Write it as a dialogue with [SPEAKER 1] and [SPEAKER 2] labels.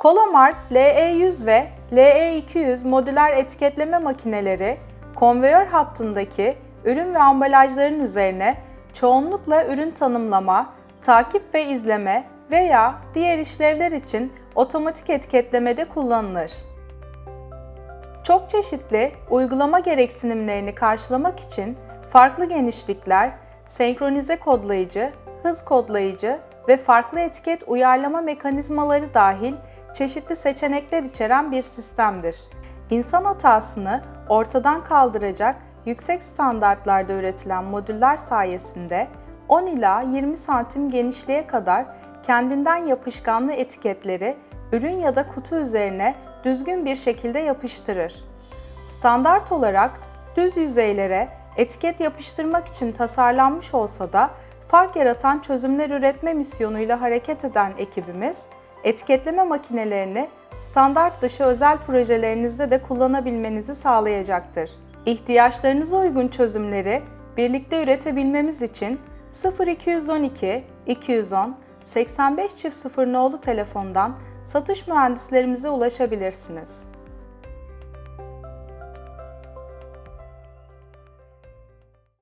[SPEAKER 1] Kolomark LE100 ve LE200 modüler etiketleme makineleri konveyör hattındaki ürün ve ambalajların üzerine çoğunlukla ürün tanımlama, takip ve izleme veya diğer işlevler için otomatik etiketlemede kullanılır. Çok çeşitli uygulama gereksinimlerini karşılamak için farklı genişlikler, senkronize kodlayıcı, hız kodlayıcı ve farklı etiket uyarlama mekanizmaları dahil çeşitli seçenekler içeren bir sistemdir. İnsan hatasını ortadan kaldıracak yüksek standartlarda üretilen modüller sayesinde 10 ila 20 santim genişliğe kadar kendinden yapışkanlı etiketleri ürün ya da kutu üzerine düzgün bir şekilde yapıştırır. Standart olarak düz yüzeylere etiket yapıştırmak için tasarlanmış olsa da fark yaratan çözümler üretme misyonuyla hareket eden ekibimiz, etiketleme makinelerini standart dışı özel projelerinizde de kullanabilmenizi sağlayacaktır. İhtiyaçlarınıza uygun çözümleri birlikte üretebilmemiz için 0212 210 85 çift 0 nolu telefondan satış mühendislerimize ulaşabilirsiniz.